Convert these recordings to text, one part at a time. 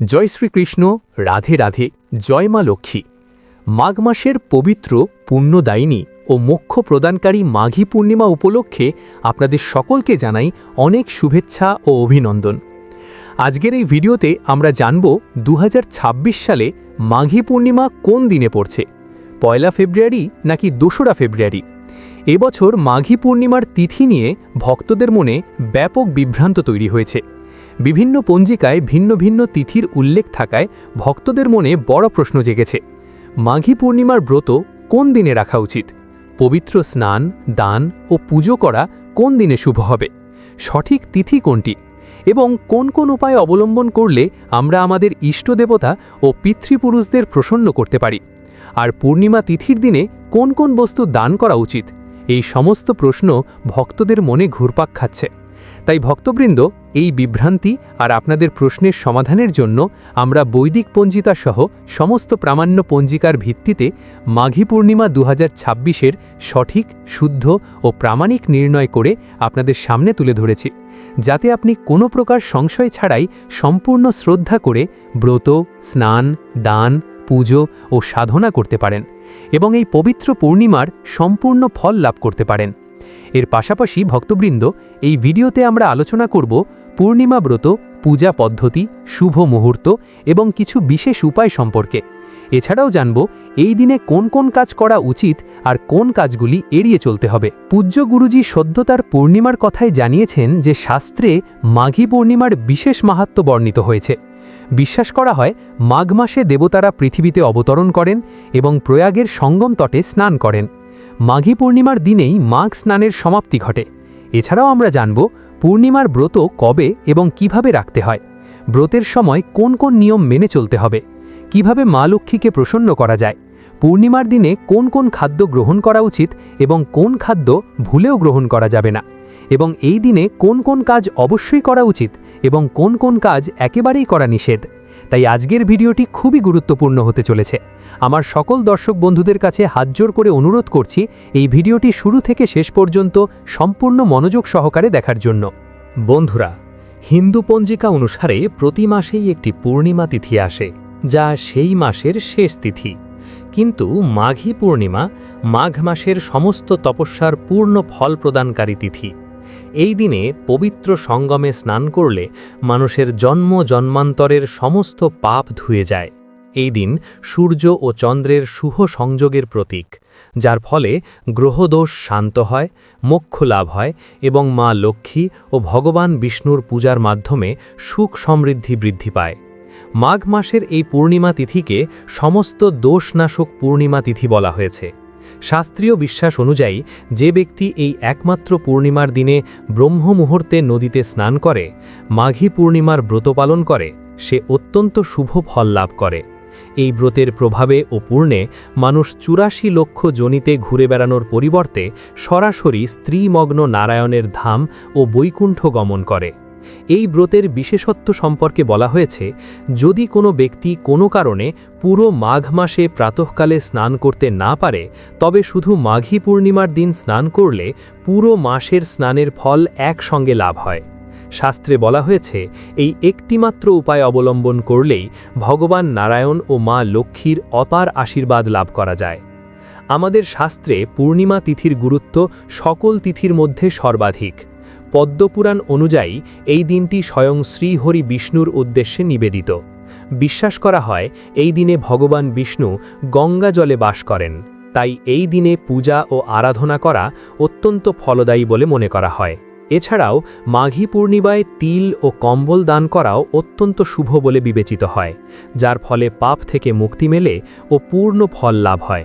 জয় শ্রীকৃষ্ণ, রাধে রাধে, জয় মা লক্ষ্মী। মাঘ মাসের পবিত্র, পুণ্যদায়িনী ও মোক্ষ প্রদানকারী মাঘী পূর্ণিমা উপলক্ষে আপনাদের সকলকে জানাই অনেক শুভেচ্ছা ও অভিনন্দন। আজকের এই ভিডিওতে আমরা জানব দু হাজার ছাব্বিশ সালে মাঘী পূর্ণিমা কোন দিনে পড়ছে? পয়লা ফেব্রুয়ারি নাকি দোসরা ফেব্রুয়ারি? এবছর মাঘী পূর্ণিমার তিথি নিয়ে ভক্তদের মনে ব্যাপক বিভ্রান্ত তৈরি হয়েছে। বিভিন্ন পঞ্জিকায় ভিন্ন ভিন্ন তিথির উল্লেখ থাকায় ভক্তদের মনে বড় প্রশ্ন জেগেছে। মাঘী পূর্ণিমার ব্রত কোন দিনে রাখা উচিত? পবিত্র স্নান, দান ও পুজো করা কোন দিনে শুভ হবে? সঠিক তিথি কোনটি? এবং কোন কোন উপায় অবলম্বন করলে আমরা আমাদের ইষ্ট দেবতা ও পিতৃপুরুষদের প্রসন্ন করতে পারি? আর পূর্ণিমা তিথির দিনে কোন কোন বস্তু দান করা উচিত? এই সমস্ত প্রশ্ন ভক্তদের মনে ঘুরপাক খাচ্ছে। তাই ভক্তবৃন্দ এই বিভ্রান্তি আর আপনাদের প্রশ্নের সমাধানের জন্য আমরা বৈদিক পঞ্জিতা সহ সমস্ত প্রামাণ্য পঞ্জিকার ভিত্তিতে মাঘী পূর্ণিমা দু হাজার সঠিক, শুদ্ধ ও প্রামাণিক নির্ণয় করে আপনাদের সামনে তুলে ধরেছি, যাতে আপনি কোনো প্রকার সংশয় ছাড়াই সম্পূর্ণ শ্রদ্ধা করে ব্রত, স্নান, দান, পুজো ও সাধনা করতে পারেন এবং এই পবিত্র পূর্ণিমার সম্পূর্ণ ফল লাভ করতে পারেন। এর পাশাপাশি ভক্তবৃন্দ, এই ভিডিওতে আমরা আলোচনা করব পূর্ণিমা ব্রত, পূজা পদ্ধতি, শুভ মুহূর্ত এবং কিছু বিশেষ উপায় সম্পর্কে। এছাড়াও জানব এই দিনে কোন কোন কাজ করা উচিত আর কোন কাজগুলি এড়িয়ে চলতে হবে। পূজ্য গুরুজি সদ্য তার পূর্ণিমার কথায় জানিয়েছেন যে শাস্ত্রে মাঘী পূর্ণিমার বিশেষ মাহাত্ম বর্ণিত হয়েছে। বিশ্বাস করা হয়, মাঘ মাসে দেবতারা পৃথিবীতে অবতরণ করেন এবং প্রয়াগের সঙ্গম তটে স্নান করেন। মাঘী পূর্ণিমার দিনেই মাঘ স্নানের সমাপ্তি ঘটে। এছাড়াও আমরা জানব পূর্ণিমার ব্রত কবে এবং কীভাবে রাখতে হয়? ব্রতের সময় কোন কোন নিয়ম মেনে চলতে হবে? কীভাবে মা লক্ষ্মীকে প্রসন্ন করা যায়? পূর্ণিমার দিনে কোন কোন খাদ্য গ্রহণ করা উচিত এবং কোন খাদ্য ভুলেও গ্রহণ করা যাবে না? এবং এই দিনে কোন কোন কাজ অবশ্যই করা উচিত এবং কোন কোন কাজ একেবারেই করা নিষেধ? তাই আজকের ভিডিওটি খুবই গুরুত্বপূর্ণ হতে চলেছে। আমার সকল দর্শক বন্ধুদের কাছে হাতজোর করে অনুরোধ করছি, এই ভিডিওটি শুরু থেকে শেষ পর্যন্ত সম্পূর্ণ মনোযোগ সহকারে দেখার জন্য। বন্ধুরা, হিন্দু পঞ্জিকা অনুসারে প্রতি মাসেই একটি পূর্ণিমা তিথি আসে, যা সেই মাসের শেষ তিথি। কিন্তু মাঘী পূর্ণিমা মাঘ মাসের সমস্ত তপস্যার পূর্ণ ফল প্রদানকারী তিথি। এই দিনে পবিত্র সঙ্গমে স্নান করলে মানুষের জন্ম জন্মান্তরের সমস্ত পাপ ধুয়ে যায়। এই দিন সূর্য ও চন্দ্রের শুভ সংযোগের প্রতীক, যার ফলে গ্রহদোষ শান্ত হয়, মোক্ষ লাভ হয় এবং মা লক্ষ্মী ও ভগবান বিষ্ণুর পূজার মাধ্যমে সুখ সমৃদ্ধি বৃদ্ধি পায়। মাঘ মাসের এই পূর্ণিমা তিথিকে সমস্ত দোষনাশক পূর্ণিমা তিথি বলা হয়েছে। শাস্ত্রীয় বিশ্বাস অনুযায়ী, যে ব্যক্তি এই একমাত্র পূর্ণিমার দিনে ব্রহ্ম মুহূর্তে নদীতে স্নান করে, মাঘী পূর্ণিমার ব্রত পালন করে, সে অত্যন্ত শুভ ফল লাভ করে। এই ব্রতের প্রভাবে ও পূর্ণে মানুষ চুরাশি লক্ষ জনিতে ঘুরে বেড়ানোর পরিবর্তে সরাসরি স্ত্রীমগ্ন নারায়ণের ধাম ও বৈকুণ্ঠ গমন করে। এই ব্রতের বিশেষত্ব সম্পর্কে বলা হয়েছে, যদি কোনো ব্যক্তি কোনো কারণে পুরো মাঘ মাসে প্রাতঃকালে স্নান করতে না পারে, তবে শুধু মাঘী পূর্ণিমার দিন স্নান করলে পুরো মাসের স্নানের ফল একসঙ্গে লাভ হয়। শাস্ত্রে বলা হয়েছে, এই একটিমাত্র উপায় অবলম্বন করলেই ভগবান নারায়ণ ও মা লক্ষ্মীর অপার আশীর্বাদ লাভ করা যায়। আমাদের শাস্ত্রে পূর্ণিমা তিথির গুরুত্ব সকল তিথির মধ্যে সর্বাধিক। পদ্মপুরাণ অনুযায়ী এই দিনটি স্বয়ং শ্রীহরি বিষ্ণুর উদ্দেশ্যে নিবেদিত। বিশ্বাস করা হয়, এই দিনে ভগবান বিষ্ণু গঙ্গা জলে বাস করেন। তাই এই দিনে পূজা ও আরাধনা করা অত্যন্ত ফলদায়ী বলে মনে করা হয়। এছাড়াও মাঘী পূর্ণিমায় তিল ও কম্বল দান করাও অত্যন্ত শুভ বলে বিবেচিত হয়, যার ফলে পাপ থেকে মুক্তি মেলে ও পূর্ণ ফল লাভ হয়।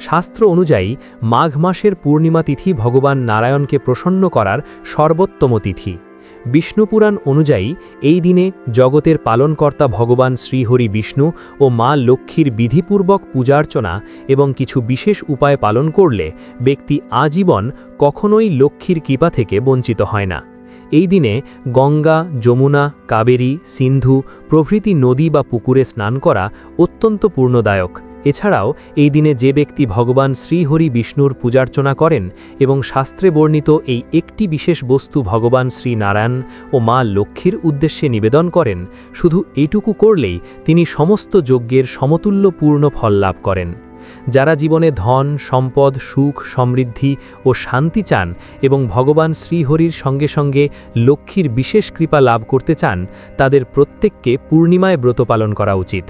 শাস্ত্র অনুযায়ী, মাঘ মাসের পূর্ণিমা তিথি ভগবান নারায়ণকে প্রসন্ন করার সর্বোত্তম তিথি। বিষ্ণুপুরাণ অনুযায়ী, এই দিনে জগতের পালনকর্তা ভগবান শ্রীহরি বিষ্ণু ও মা লক্ষ্মীর বিধিপূর্বক পূজার্চনা এবং কিছু বিশেষ উপায় পালন করলে ব্যক্তি আজীবন কখনোই লক্ষ্মীর কৃপা থেকে বঞ্চিত হয় না। এই দিনে গঙ্গা, যমুনা, কাবেরী, সিন্ধু প্রভৃতি নদী বা পুকুরে স্নান করা অত্যন্ত পূর্ণদায়ক। এছাড়াও এই দিনে যে ব্যক্তি ভগবান শ্রীহরি বিষ্ণুর পূজার্চনা করেন এবং শাস্ত্রে বর্ণিত এই একটি বিশেষ বস্তু ভগবান শ্রী নারায়ণ ও মা লক্ষ্মীর উদ্দেশ্যে নিবেদন করেন, শুধু এইটুকু করলেই তিনি সমস্ত যজ্ঞের সমতুল্য পূর্ণ ফল লাভ করেন। যারা জীবনে ধন, সম্পদ, সুখ, সমৃদ্ধি ও শান্তি চান এবং ভগবান শ্রীহরির সঙ্গে সঙ্গে লক্ষ্মীর বিশেষ কৃপা লাভ করতে চান, তাদের প্রত্যেককে পূর্ণিমায় ব্রত পালন করা উচিত।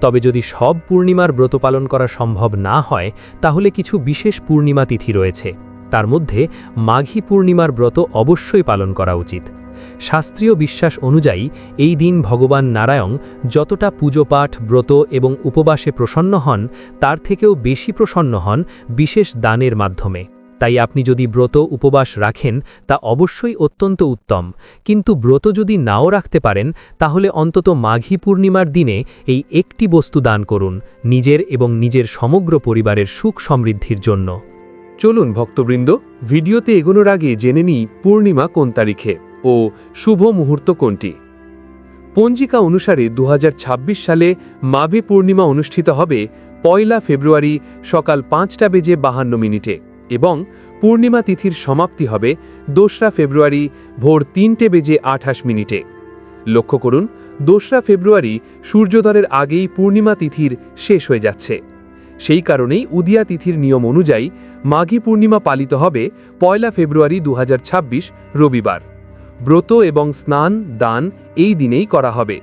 তবে যদি সব পূর্ণিমার ব্রত পালন করা সম্ভব না হয়, তাহলে কিছু বিশেষ পূর্ণিমা তিথি রয়েছে। তার মধ্যে মাঘী পূর্ণিমার ব্রত অবশ্যই পালন করা উচিত। শাস্ত্রীয় বিশ্বাস অনুযায়ী, এই দিন ভগবান নারায়ণ যতটা পুজোপাঠ, ব্রত এবং উপবাসে প্রসন্ন হন, তার থেকেও বেশি প্রসন্ন হন বিশেষ দানের মাধ্যমে। তাই আপনি যদি ব্রত, উপবাস রাখেন, তা অবশ্যই অত্যন্ত উত্তম। কিন্তু ব্রত যদি নাও রাখতে পারেন, তাহলে অন্তত মাঘী পূর্ণিমার দিনে এই একটি বস্তু দান করুন, নিজের এবং নিজের সমগ্র পরিবারের সুখ সমৃদ্ধির জন্য। চলুন, ভক্তবৃন্দ, ভিডিওতে এগোনোর আগে জেনে নিই পূর্ণিমা কোন তারিখে। ও শুভ মুহূর্ত কোনটি? পঞ্জিকা অনুসারে দু হাজার ছাব্বিশ সালে মাভে পূর্ণিমা অনুষ্ঠিত হবে পয়লা ফেব্রুয়ারি সকাল পাঁচটা বেজে বাহান্ন মিনিটে এবং পূর্ণিমা তিথির সমাপ্তি হবে দোসরা ফেব্রুয়ারি ভোর তিনটে বেজে আঠাশ মিনিটে। লক্ষ্য করুন, দোসরা ফেব্রুয়ারি সূর্যোদয়ের আগেই পূর্ণিমা তিথির শেষ হয়ে যাচ্ছে। সেই কারণেই উদিয়া তিথির নিয়ম অনুযায়ী মাঘী পূর্ণিমা পালিত হবে পয়লা ফেব্রুয়ারি দু হাজার ছাব্বিশ রবিবার। ব্রত এবং স্নান, দান এই দিনেই করা হবে।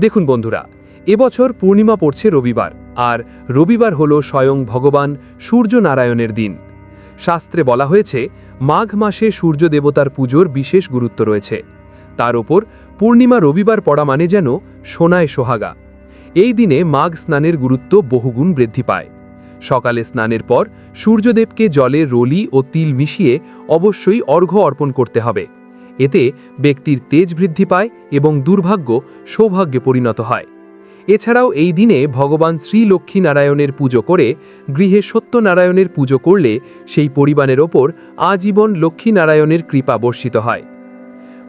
দেখুন বন্ধুরা, এবছর পূর্ণিমা পড়ছে রবিবার, আর রবিবার হল স্বয়ং ভগবান সূর্য নারায়ণের দিন। শাস্ত্রে বলা হয়েছে, মাঘ মাসে সূর্য দেবতার পুজোর বিশেষ গুরুত্ব রয়েছে। তার ওপর পূর্ণিমা রবিবার পড়া মানে যেন সোনায় সোহাগা। এই দিনে মাঘ স্নানের গুরুত্ব বহুগুণ বৃদ্ধি পায়। সকালে স্নানের পর সূর্যদেবকে জলে রলি ও তিল মিশিয়ে অবশ্যই অর্ঘ্য অর্পণ করতে হবে। এতে ব্যক্তির তেজ বৃদ্ধি পায় এবং দুর্ভাগ্য সৌভাগ্যে পরিণত হয়। এছাড়াও এই দিনে ভগবান শ্রী লক্ষ্মী নারায়ণের পুজো করে গৃহে সত্যনারায়ণের পুজো করলে সেই পরিবারের ওপর আজীবন লক্ষ্মী নারায়ণের কৃপা বর্ষিত হয়।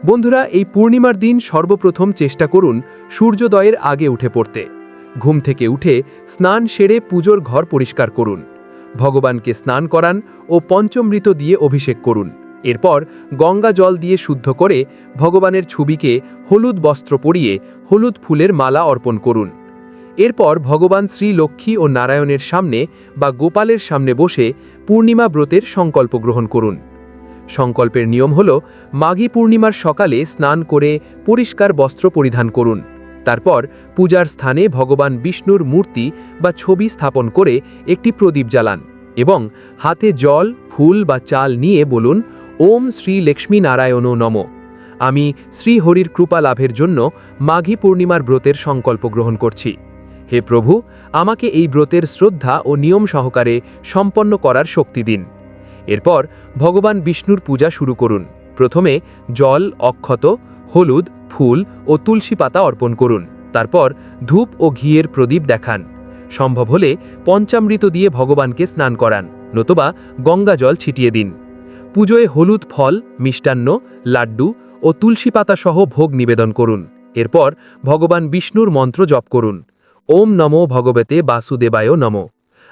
বন্ধুরা, এই পূর্ণিমার দিন সর্বপ্রথম চেষ্টা করুন সূর্যোদয়ের আগে উঠে পড়তে। ঘুম থেকে উঠে স্নান সেরে পুজোর ঘর পরিষ্কার করুন। ভগবানকে স্নান করান ও পঞ্চমৃত দিয়ে অভিষেক করুন। এরপর গঙ্গা জল দিয়ে শুদ্ধ করে ভগবানের ছবিকে হলুদ বস্ত্র পরিয়ে হলুদ ফুলের মালা অর্পণ করুন। এরপর ভগবান শ্রী লক্ষ্মী ও নারায়ণের সামনে বা গোপালের সামনে বসে পূর্ণিমা ব্রতের সংকল্প গ্রহণ করুন। সংকল্পের নিয়ম হল মাঘী পূর্ণিমার সকালে স্নান করে পরিষ্কার বস্ত্র পরিধান করুন। তারপর পূজার স্থানে ভগবান বিষ্ণুর মূর্তি বা ছবি স্থাপন করে একটি প্রদীপ জ্বালান। এবং হাতে জল, ফুল বা চাল নিয়ে বলুন, ওম শ্রী লক্ষ্মী নারায়ণ নম। আমি শ্রীহরির কৃপা লাভের জন্য মাঘী পূর্ণিমার ব্রতের সংকল্প গ্রহণ করছি। হে প্রভু, আমাকে এই ব্রতের শ্রদ্ধা ও নিয়ম সহকারে সম্পন্ন করার শক্তি দিন। এরপর ভগবান বিষ্ণুর পূজা শুরু করুন। প্রথমে জল, অক্ষত, হলুদ, ফুল ও তুলসী পাতা অর্পণ করুন। তারপর ধূপ ও ঘিয়ের প্রদীপ দেখান। সম্ভব হলে পঞ্চামৃত দিয়ে ভগবানকে স্নান করান, নতুবা গঙ্গা জল ছিটিয়ে দিন। পুজোয় হলুদ ফল, মিষ্টান্ন, লাড্ডু ও তুলসী পাতা সহ ভোগ নিবেদন করুন। এরপর ভগবান বিষ্ণুর মন্ত্র জপ করুন। ওম নমো ভগবতে বাসুদেবায় নম।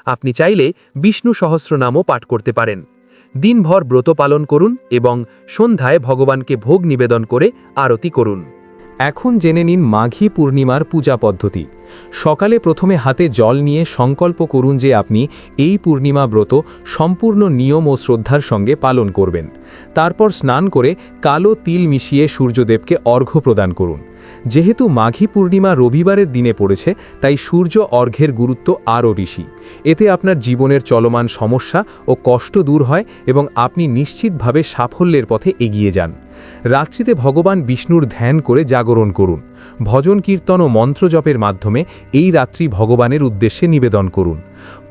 আপনি চাইলে বিষ্ণু সহস্রনামও পাঠ করতে পারেন। দিনভর ব্রত পালন করুন এবং সন্ধ্যায় ভগবানকে ভোগ নিবেদন করে আরতি করুন। এখন জেনে নিন মাঘী পূর্ণিমার পূজা পদ্ধতি। সকালে প্রথমে হাতে জল নিয়ে সংকল্প করুন যে আপনি এই পূর্ণিমা ব্রত সম্পূর্ণ নিয়ম ও শ্রদ্ধার সঙ্গে পালন করবেন। তারপর স্নান করে কালো তিল মিশিয়ে সূর্যদেবকে অর্ঘ্য প্রদান করুন। যেহেতু মাঘী পূর্ণিমা রবিবারের দিনে পড়েছে, তাই সূর্য অর্ঘ্যের গুরুত্ব আরও বেশি। এতে আপনার জীবনের চলমান সমস্যা ও কষ্ট দূর হয় এবং আপনি নিশ্চিতভাবে সাফল্যের পথে এগিয়ে যান। রাত্রিতে ভগবান বিষ্ণুর ধ্যান করে জাগরণ করুন। ভজন কীর্তন ও মন্ত্র জপের মাধ্যমে এই রাত্রি ভগবানের উদ্দেশ্যে নিবেদন করুন।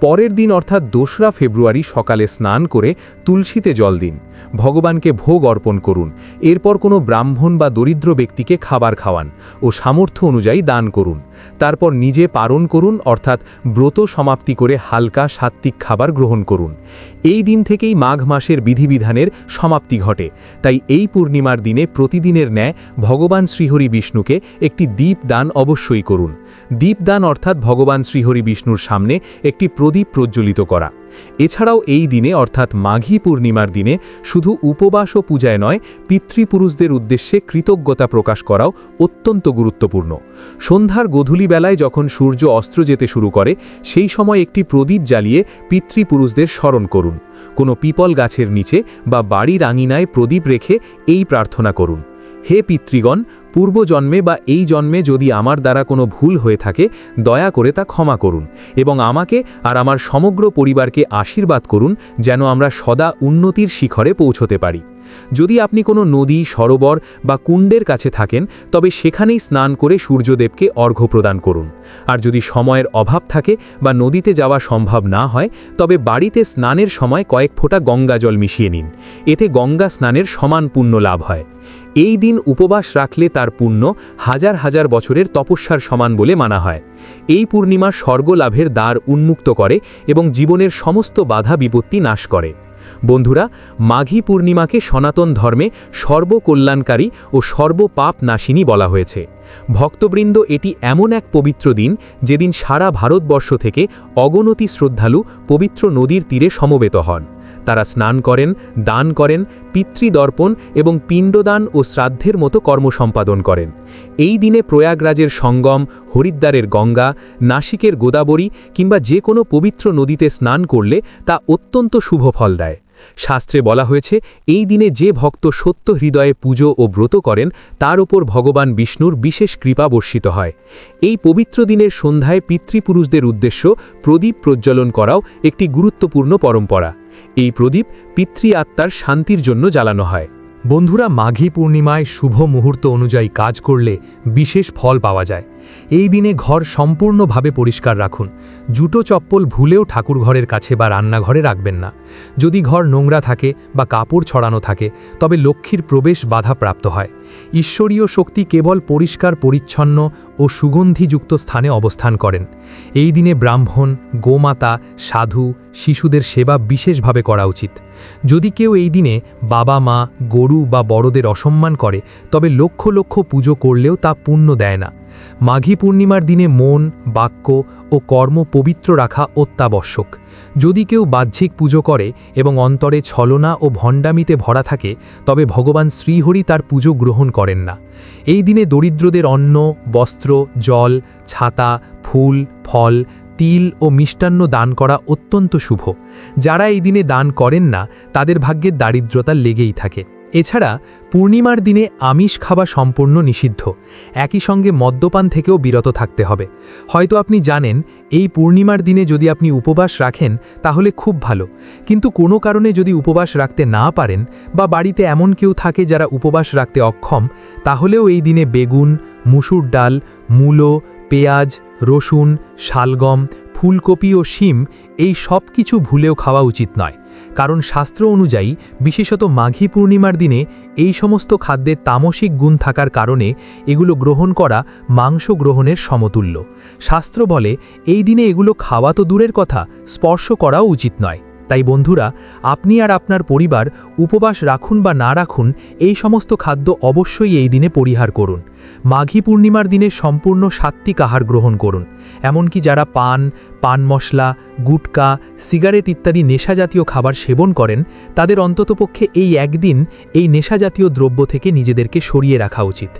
পরের দিন অর্থাৎ দোসরা ফেব্রুয়ারি সকালে স্নান করে তুলসীতে জল দিন। ভগবানকে ভোগ অর্পণ করুন। এরপর কোনো ব্রাহ্মণ বা দরিদ্র ব্যক্তিকে খাবার খাওয়ান ও সামর্থ্য অনুযায়ী দান করুন। তারপর নিজে পারণ করুন অর্থাৎ ব্রত সমাপ্তি করে হালকা সাত্ত্বিক খাবার গ্রহণ করুন। এই দিন থেকেই মাঘ মাসের বিধিবিধানের সমাপ্তি ঘটে। তাই এই পূর্ণিমার দিনে প্রতিদিনের ন্যায় ভগবান শ্রীহরি বিষ্ণুকে একটি দ্বীপ দান অবশ্যই করুন। দীপদান অর্থাৎ ভগবান শ্রীহরি বিষ্ণুর সামনে একটি প্রদীপ প্রজ্বলিত করা। এছাড়াও এই দিনে অর্থাৎ মাঘী পূর্ণিমার দিনে শুধু উপবাস ও পূজায় নয়, পিতৃপুরুষদের উদ্দেশ্যে কৃতজ্ঞতা প্রকাশ করাও অত্যন্ত গুরুত্বপূর্ণ। সন্ধ্যার গধূলি বেলায় যখন সূর্য অস্ত্র যেতে শুরু করে, সেই সময় একটি প্রদীপ জ্বালিয়ে পিতৃপুরুষদের স্মরণ করুন। কোনো পিপল গাছের নিচে বা বাড়ির আঙিনায় প্রদীপ রেখে এই প্রার্থনা করুন। হে পিতৃগণ পূর্বজন্মে বা এই জন্মে যদি আমার দ্বারা কোনো ভুল হয়ে থাকে, দয়া করে তা ক্ষমা করুন এবং আমাকে আর আমার সমগ্র পরিবারকে আশীর্বাদ করুন, যেন আমরা সদা উন্নতির শিখরে পৌঁছতে পারি। যদি আপনি কোনো নদী, সরোবর বা কুণ্ডের কাছে থাকেন, তবে সেখানেই স্নান করে সূর্যদেবকে অর্ঘ্য প্রদান করুন। আর যদি সময়ের অভাব থাকে বা নদীতে যাওয়া সম্ভব না হয়, তবে বাড়িতে স্নানের সময় কয়েক ফোঁটা গঙ্গা জল মিশিয়ে নিন। এতে গঙ্গা স্নানের সমান পুণ্য লাভ হয়। এই দিন উপবাস রাখলে তার পুণ্য হাজার হাজার বছরের তপস্যার সমান বলে মানা হয়। এই পূর্ণিমা স্বর্গলাভের দ্বার উন্মুক্ত করে এবং জীবনের সমস্ত বাধা বিপত্তি নাশ করে। বন্ধুরা, মাঘী পূর্ণিমাকে সনাতন ধর্মে সর্বকল্যাণকারী ও সর্বপাপ নাশিনী বলা হয়েছে। ভক্তবৃন্দ, এটি এমন এক পবিত্র দিন যেদিন সারা ভারতবর্ষ থেকে অগণতি শ্রদ্ধালু পবিত্র নদীর তীরে সমবেত হন। তারা স্নান করেন, দান করেন, পিতৃদর্পণ এবং পিণ্ডদান ও শ্রাদ্ধের মতো কর্ম সম্পাদন করেন। এই দিনে প্রয়াগরাজের সঙ্গম, হরিদ্বারের গঙ্গা, নাসিকের গোদাবরী কিংবা যে কোনো পবিত্র নদীতে স্নান করলে তা অত্যন্ত শুভ ফল দেয়। শাস্ত্রে বলা হয়েছে, এই দিনে যে ভক্ত সত্য হৃদয়ে পুজো ও ব্রত করেন, তার ওপর ভগবান বিষ্ণুর বিশেষ কৃপা বর্ষিত হয়। এই পবিত্র দিনের সন্ধ্যায় পিতৃপুরুষদের উদ্দেশ্য প্রদীপ প্রজ্বলন করাও একটি গুরুত্বপূর্ণ পরম্পরা। এই প্রদীপ পিতৃ আত্মার শান্তির জন্য জ্বালানো হয়। বন্ধুরা, মাঘী পূর্ণিমায় শুভ মুহূর্ত অনুযায়ী কাজ করলে বিশেষ ফল পাওয়া যায়। এই দিনে ঘর সম্পূর্ণভাবে পরিষ্কার রাখুন। জুটো চপ্পল ভুলেও ঠাকুর ঘরের কাছে বা রান্নাঘরে রাখবেন না। যদি ঘর নোংরা থাকে বা কাপড় ছড়ানো থাকে, তবে লক্ষ্মীর প্রবেশ বাধা প্রাপ্ত হয়। ঈশ্বরীয় শক্তি কেবল পরিষ্কার, পরিচ্ছন্ন ও সুগন্ধিযুক্ত স্থানে অবস্থান করেন। এই দিনে ব্রাহ্মণ, গোমাতা, সাধু, শিশুদের সেবা বিশেষভাবে করা উচিত। যদি কেউ এই দিনে বাবা মা, গরু বা বড়দের অসম্মান করে, তবে লক্ষ লক্ষ পুজো করলেও তা পুণ্য দেয় না। মাঘী পূর্ণিমার দিনে মন, বাক্য ও কর্ম পবিত্র রাখা অত্যাবশ্যক। যদি কেউ বাহ্যিক পুজো করে এবং অন্তরে ছলনা ও ভণ্ডামিতে ভরা থাকে, তবে ভগবান শ্রীহরি তার পুজো গ্রহণ করেন না। এই দিনে দরিদ্রদের অন্ন, বস্ত্র, জল, ছাতা, ফুল, ফল, তিল ও মিষ্টান্ন দান করা অত্যন্ত শুভ। যারা এই দিনে দান করেন না, তাদের ভাগ্যের দারিদ্রতা লেগেই থাকে। এছাড়া পূর্ণিমার দিনে আমিষ খাওয়া সম্পূর্ণ নিষিদ্ধ। একই সঙ্গে মদ্যপান থেকেও বিরত থাকতে হবে। হয়তো আপনি জানেন, এই পূর্ণিমার দিনে যদি আপনি উপবাস রাখেন, তাহলে খুব ভালো। কিন্তু কোনো কারণে যদি উপবাস রাখতে না পারেন বা বাড়িতে এমন কেউ থাকে যারা উপবাস রাখতে অক্ষম, তাহলেও এই দিনে বেগুন, মুসুর ডাল, মূলো, পেঁয়াজ, রসুন, শালগম ফুলকপি ও শিম এই সব কিছু ভুলেও খাওয়া উচিত নয়। কারণ শাস্ত্র অনুযায়ী, বিশেষত মাঘী পূর্ণিমার দিনে এই সমস্ত খাদ্যের তামসিক গুণ থাকার কারণে এগুলো গ্রহণ করা মাংস গ্রহণের সমতুল্য। শাস্ত্র বলে, এই দিনে এগুলো খাওয়া তো দূরের কথা, স্পর্শ করাও উচিত নয়। তাই বন্ধুরা, আপনি আর আপনার পরিবার উপবাস রাখুন বা না রাখুন, এই সমস্ত খাদ্য অবশ্যই এই দিনে পরিহার করুন। মাঘী পূর্ণিমার দিনে সম্পূর্ণ সাত্ত্বিক আহার গ্রহণ করুন। এমনকি যারা পান পান মশলা, গুটকা, সিগারেট ইত্যাদি নেশাজাতীয় খাবার সেবন করেন, তাদের অন্ততপক্ষে এই একদিন এই নেশাজাতীয় দ্রব্য থেকে নিজেদেরকে সরিয়ে রাখা উচিত।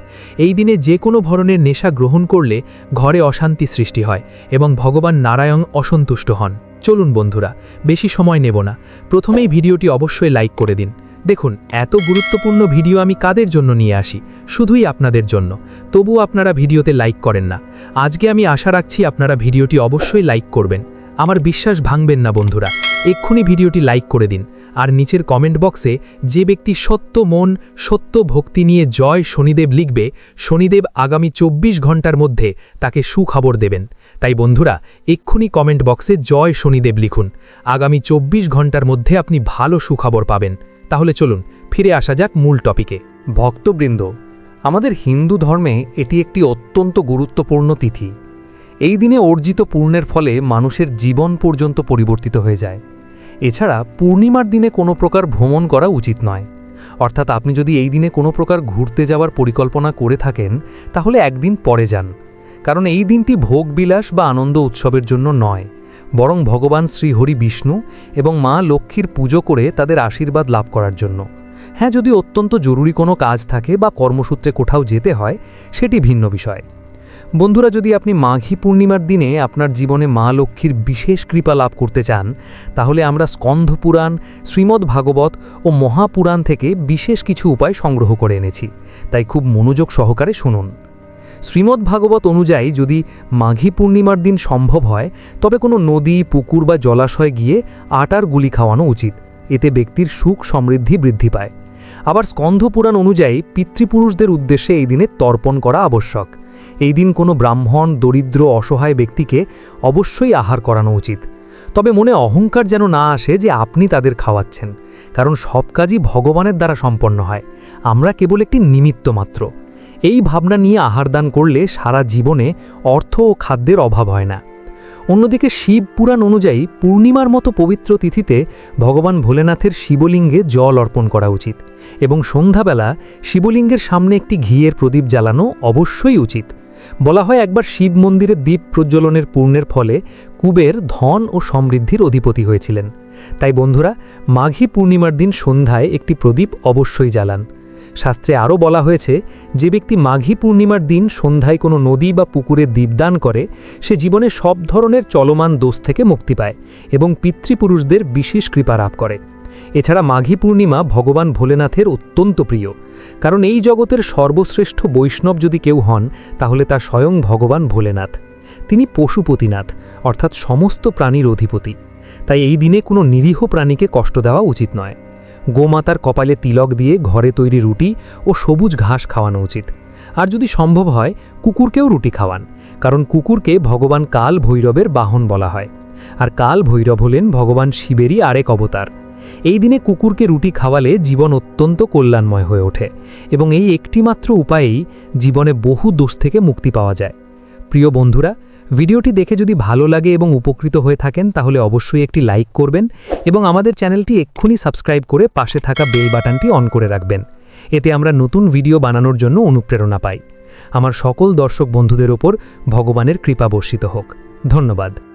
এই দিনে যে কোনো ধরনের নেশা গ্রহণ করলে ঘরে অশান্তি সৃষ্টি হয় এবং ভগবান নারায়ণ অসন্তুষ্ট হন। চলুন বন্ধুরা, বেশি সময় নেব না। প্রথমেই ভিডিওটি অবশ্যই লাইক করে দিন। দেখুন, এত গুরুত্বপূর্ণ ভিডিও আমি কাদের জন্য নিয়ে আসি? শুধুই আপনাদের জন্য। তবু আপনারা ভিডিওতে লাইক করেন না। আজকে আমি আশা রাখছি আপনারা ভিডিওটি অবশ্যই লাইক করবেন। আমার বিশ্বাস ভাঙবেন না বন্ধুরা। এক্ষুনি ভিডিওটি লাইক করে দিন। আর নিচের কমেন্ট বক্সে যে ব্যক্তি সত্য মন, সত্য ভক্তি নিয়ে জয় শনিদেব লিখবে, শনিদেব আগামী চব্বিশ ঘণ্টার মধ্যে তাকে সুখবর দেবেন। তাই বন্ধুরা, এক্ষুনি কমেন্ট বক্সে জয় শনিদেব লিখুন। আগামী চব্বিশ ঘণ্টার মধ্যে আপনি ভালো সুখবর পাবেন। তাহলে চলুন ফিরে আসা যাক মূল টপিকে। ভক্তবৃন্দ, আমাদের হিন্দু ধর্মে এটি একটি অত্যন্ত গুরুত্বপূর্ণ তিথি। এই দিনে অর্জিত পূর্ণের ফলে মানুষের জীবন পর্যন্ত পরিবর্তিত হয়ে যায়। এছাড়া পূর্ণিমার দিনে কোনো প্রকার ভ্রমণ করা উচিত নয়। অর্থাৎ আপনি যদি এই দিনে কোনো প্রকার ঘুরতে যাওয়ার পরিকল্পনা করে থাকেন, তাহলে একদিন পরে যান। কারণ এই দিনটি ভোগবিলাস বা আনন্দ উৎসবের জন্য নয়। বরং ভগবান শ্রী হরি বিষ্ণু এবং মা লক্ষ্মীর পুজো করে তাদের আশীর্বাদ লাভ করার জন্য। হ্যাঁ যদি অত্যন্ত জরুরি কোনো কাজ থাকে বা কর্মসূত্রে কোথাও যেতে হয়, সেটি ভিন্ন বিষয়। বন্ধুরা, যদি আপনি মাঘী পূর্ণিমার দিনে আপনার জীবনে মা লক্ষ্মীর বিশেষ কৃপা লাভ করতে চান, তাহলে আমরা স্কন্ধ পুরাণ, শ্রীমদ্ ভাগবত ও মহাপুরাণ থেকে বিশেষ কিছু উপায় সংগ্রহ করে এনেছি। তাই খুব মনোযোগ সহকারে শুনুন। শ্রীমদ্ ভাগবত অনুযায়ী যদি মাঘী পূর্ণিমার দিন সম্ভব হয়, তবে কোনো নদী, পুকুর বা জলাশয়ে গিয়ে আটার গুলি খাওয়ানো উচিত। এতে ব্যক্তির সুখ সমৃদ্ধি বৃদ্ধি পায়। আবার স্কন্ধপুরাণ অনুযায়ী পিতৃপুরুষদের উদ্দেশ্যে এই দিনে তর্পণ করা আবশ্যক। এই দিন কোনো ব্রাহ্মণ, দরিদ্র, অসহায় ব্যক্তিকে অবশ্যই আহার করানো উচিত। তবে মনে অহংকার যেন না আসে যে আপনি তাদের খাওয়াচ্ছেন, কারণ সব কাজই ভগবানের দ্বারা সম্পন্ন হয়। আমরা কেবল একটি নিমিত্ত মাত্র। এই ভাবনা নিয়ে আহারদান করলে সারা জীবনে অর্থ ও খাদ্যের অভাব হয় না। অন্যদিকে শিব পুরাণ অনুযায়ী পূর্ণিমার মতো পবিত্র তিথিতে ভগবান ভোলেনাথের শিবলিঙ্গে জল অর্পণ করা উচিত এবং সন্ধ্যাবেলা শিবলিঙ্গের সামনে একটি ঘিয়ের প্রদীপ জ্বালানো অবশ্যই উচিত। বলা হয় একবার শিব মন্দিরে দ্বীপ প্রজ্বলনের পূর্ণের ফলে কুবের ধন ও সমৃদ্ধির অধিপতি হয়েছিলেন। তাই বন্ধুরা, মাঘী পূর্ণিমার দিন সন্ধ্যায় একটি প্রদীপ অবশ্যই জ্বালান। শাস্ত্রে আরও বলা হয়েছে, যে ব্যক্তি মাঘী পূর্ণিমার দিন সন্ধ্যায় কোনো নদী বা পুকুরে দীপদান করে, সে জীবনে সব ধরনের চলমান দোষ থেকে মুক্তি পায় এবং পিতৃপুরুষদের বিশেষ কৃপা লাভ করে। এছাড়া মাঘী পূর্ণিমা ভগবান ভোলেনাথের অত্যন্ত প্রিয়। কারণ এই জগতের সর্বশ্রেষ্ঠ বৈষ্ণব যদি কেউ হন, তাহলে তা স্বয়ং ভগবান ভোলেনাথ। তিনি পশুপতিনাথ, অর্থাৎ সমস্ত প্রাণীর অধিপতি। তাই এই দিনে কোনো নিরীহ প্রাণীকে কষ্ট দেওয়া উচিত নয়। গোমাতার কপালে তিলক দিয়ে ঘরে তৈরি রুটি ও সবুজ ঘাস খাওয়ানো উচিত। আর যদি সম্ভব হয়, কুকুরকেও রুটি খাওয়ান, কারণ কুকুরকে ভগবান কাল ভৈরবের বাহন বলা হয়। আর কাল ভৈরব হলেন ভগবান শিবেরই আরেক অবতার। এই দিনে কুকুরকে রুটি খাওয়ালে জীবন অত্যন্ত কল্যাণময় হয়ে ওঠে এবং এই একটিমাত্র উপায়েই জীবনে বহু দোষ থেকে মুক্তি পাওয়া যায়। প্রিয় বন্ধুরা ভিডিওটি দেখে যদি ভালো লাগে এবং উপকৃত হয়ে থাকেন, তাহলে অবশ্যই একটি লাইক করবেন এবং আমাদের চ্যানেলটি এক্ষুনি সাবস্ক্রাইব করে পাশে থাকা বেল বাটনটি অন করে রাখবেন। এতে আমরা নতুন ভিডিও বানানোর জন্য অনুপ্রেরণা পাই। আমার সকল দর্শক বন্ধুদের ওপর ভগবানের কৃপা বর্ষিত হোক। ধন্যবাদ।